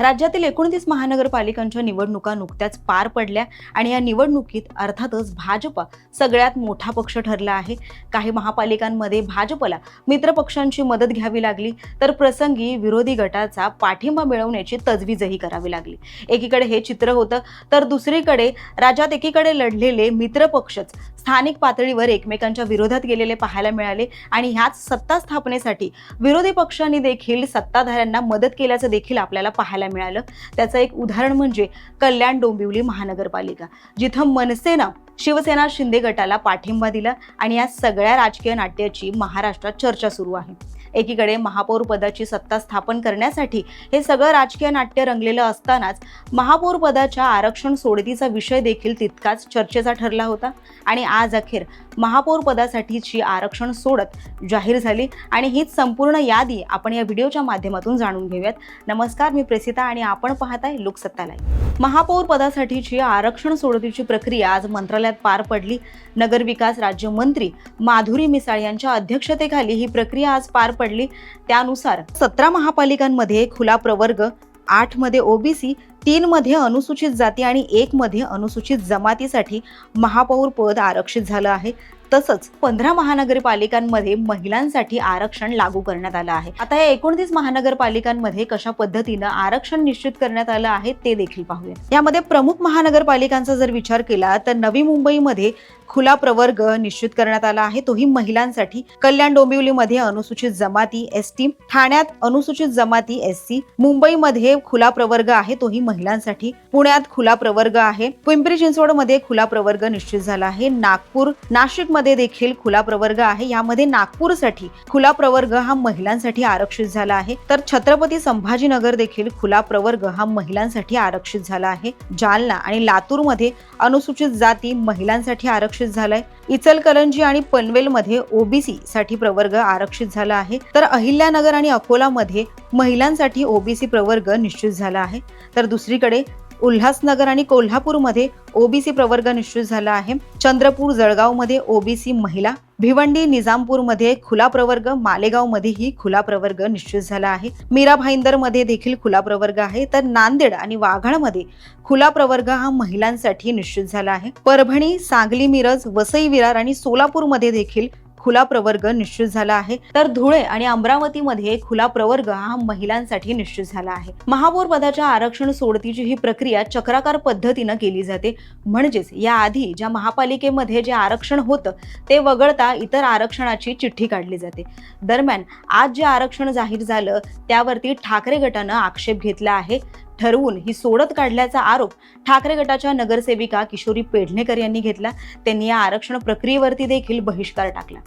राज्यातील एकोणतीस महानगरपालिकांच्या निवडणुका नुकत्याच पार पडल्या आणि या निवडणुकीत अर्थातच भाजपा सगळ्यात मोठा पक्ष ठरला आहे. काही महापालिकांमध्ये भाजपला मित्रपक्षांची मदत घ्यावी लागली तर प्रसंगी विरोधी गटाचा पाठिंबा मिळवण्याची तजवीजही करावी लागली. एकीकडे हे चित्र होतं तर दुसरीकडे राज्यात एकीकडे लढलेले मित्रपक्षच स्थानिक पातळीवर एकमेकांच्या विरोधात गेलेले पाहायला मिळाले आणि ह्याच सत्ता स्थापनेसाठी विरोधी पक्षांनी देखील सत्ताधाऱ्यांना मदत केल्याचं देखील आपल्याला पाहायला मिळालं. त्याचं एक उदाहरण म्हणजे कल्याण डोंबिवली महानगरपालिका जिथं मनसेनं शिवसेना शिंदे गटाला पाठिंबा दिला आणि या सगळ्या राजकीय नाट्याची महाराष्ट्रात चर्चा सुरू आहे. एकीकडे महापौर पदाची सत्ता स्थापन करण्यासाठी हे सगळं राजकीय नाट्य रंगलेलं असतानाच महापौर पदाच्या आरक्षण सोडतीचा विषय देखील तितकाच चर्चेचा ठरला होता. आणि आज अखेर महापौर पदासाठीची आरक्षण सोडत जाहीर झाली आणि हीच संपूर्ण यादी आपण या व्हिडिओच्या माध्यमातून जाणून घेऊयात. नमस्कार मी प्रेसिता आणि आपण पाहताय लोकसत्ता लाईव्ह. महापौर पदासाठीची आरक्षण सोडतीची प्रक्रिया आज मंत्रालयात पार पडली. नगरविकास राज्यमंत्री माधुरी मिसाळ यांच्या अध्यक्षतेखाली ही प्रक्रिया आज पार पडली. त्यानुसार सतरा महापालिकांमध्ये खुला प्रवर्ग आठमध्ये ओबीसी तीन मध्ये अनुसूचित जाती आणि एक मध्ये अनुसूचित जमातीसाठी महापौर पद आरक्षित झालं आहे. तसंच पंधरा महानगरपालिकांमध्ये महिलांसाठी आरक्षण लागू करण्यात आलं आहे. आता या एकोणतीस महानगरपालिकांमध्ये कशा पद्धतीनं आरक्षण निश्चित करण्यात आलं आहे ते देखील पाहूया. यामध्ये प्रमुख महानगरपालिकांचा जर विचार केला तर नवी मुंबईमध्ये खुला प्रवर्ग निश्चित करण्यात आला आहे. तोही महिलांसाठी. कल्याण डोंबिवलीमध्ये अनुसूचित जमाती एस टी ठाण्यात अनुसूचित जमाती एस सी मुंबईमध्ये खुला प्रवर्ग आहे तोही महिलांसाठी. पुण्यात खुला प्रवर्ग आहे. पिंपरी चिंचवडमध्ये खुला प्रवर्ग निश्चित झाला आहे. नागपूर नाशिक मध्ये देखील खुला प्रवर्ग आहे. यामध्ये नागपूरसाठी खुला प्रवर्ग हा महिलांसाठी आरक्षित झाला आहे. तर छत्रपती संभाजीनगर देखील खुला प्रवर्ग हा महिलांसाठी आरक्षित झाला आहे. जालना आणि लातूरमध्ये अनुसूचित जाती महिलांसाठी आरक्षित झालाय. इचलकरंजी आणि पनवेलमध्ये ओबीसी साठी प्रवर्ग आरक्षित झाला आहे. तर अहिल्यानगर आणि अकोलामध्ये महिलांसाठी ओबीसी प्रवर्ग निश्चित झाला आहे. तर दुसरीकडे उल्हासनगर आणि कोल्हापूरमध्ये ओबीसी प्रवर्ग निश्चित झाला आहे. चंद्रपूर जळगावमध्ये ओबीसी महिला. भिवंडी निजामपूरमध्ये खुला प्रवर्ग. मालेगावमध्येही खुला प्रवर्ग निश्चित झाला आहे. मीरा भाईंदरमध्ये देखील खुला प्रवर्ग आहे. तर नांदेड आणि वाघाळमध्ये खुला प्रवर्ग हा महिलांसाठी निश्चित झाला आहे. परभणी सांगली मिरज वसई विरार आणि सोलापूरमध्ये देखील खुला प्रवर्ग निश्चित झाला आहे. तर धुळे आणि अमरावतीमध्ये खुला प्रवर्ग हा महिलांसाठी निश्चित झाला आहे. महापौर पदाच्या आरक्षण सोडतीची ही प्रक्रिया चक्राकार पद्धतीनं केली जाते. म्हणजेच याआधी ज्या महापालिकेमध्ये जे आरक्षण होतं ते वगळता इतर आरक्षणाची चिठ्ठी काढली जाते. दरम्यान आज जे आरक्षण जाहीर झालं त्यावरती ठाकरे गटानं आक्षेप घेतला आहे. ठरवून ही सोडत काढल्याचा आरोप ठाकरे गटाच्या नगरसेविका किशोरी पेडणेकर यांनी घेतला. त्यांनी या आरक्षण प्रक्रियेवरती देखील बहिष्कार टाकला.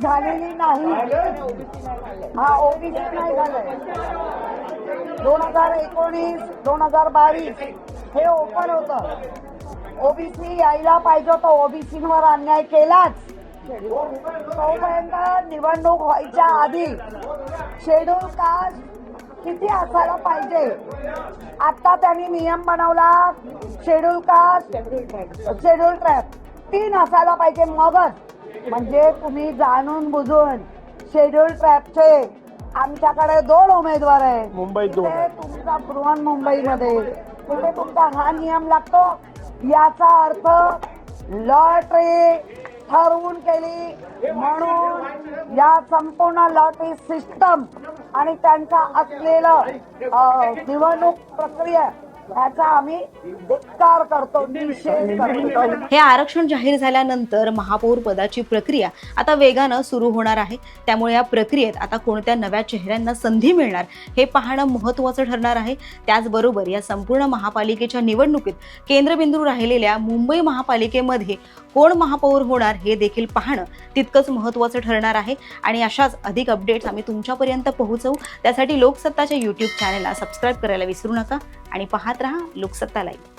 झालेली नाही हा ओबीसी नाही झालंय दोन हजार एकोणीस दोन हजार बावीस हे ओपन होतं. ओबीसी यायला पाहिजे होतं. ओबीसीवर अन्याय केलाच. तोपर्यंत निवडणूक व्हायच्या आधी शेड्यूल कास्ट किती असायला पाहिजे? आता त्यांनी नियम बनवला शेड्यूल कास्ट शेड्यूल ट्रॅप. तीन असायला पाहिजे मगच. म्हणजे तुम्ही जाणून बुजून शेड्यूल ट्रॅपचे आमच्याकडे दोन उमेदवार आहे मुंबईत तिथे तुमचा बृहन्मुंबईमध्ये तिथे तुमचा हा नियम लागतो. याचा अर्थ लॉटरी केली म्हणून या संपूर्ण लॉटरी सिस्टम आणि त्यांचा असलेलं निवडणूक प्रक्रिया आम्ही करतो. हे आरक्षण जाहीर झाल्यानंतर महापौर पदाची प्रक्रिया आता वेगानं सुरू होणार आहे. त्यामुळे या प्रक्रियेत आता कोणत्या नव्या चेहऱ्यांना संधी मिळणार हे पाहणं महत्त्वाचं ठरणार आहे. त्याचबरोबर या संपूर्ण महापालिकेच्या निवडणुकीत केंद्रबिंदू राहिलेल्या मुंबई महापालिकेमध्ये कोण महापौर होणार हे देखील पाहणं तितकंच महत्त्वाचं ठरणार आहे. आणि अशाच अधिक अपडेट्स आम्ही तुमच्यापर्यंत पोहोचवू. त्यासाठी लोकसत्ताच्या यूट्यूब चॅनलला सबस्क्राईब करायला विसरू नका. आणि पाहत रहा लोकसत्ता लाईव्ह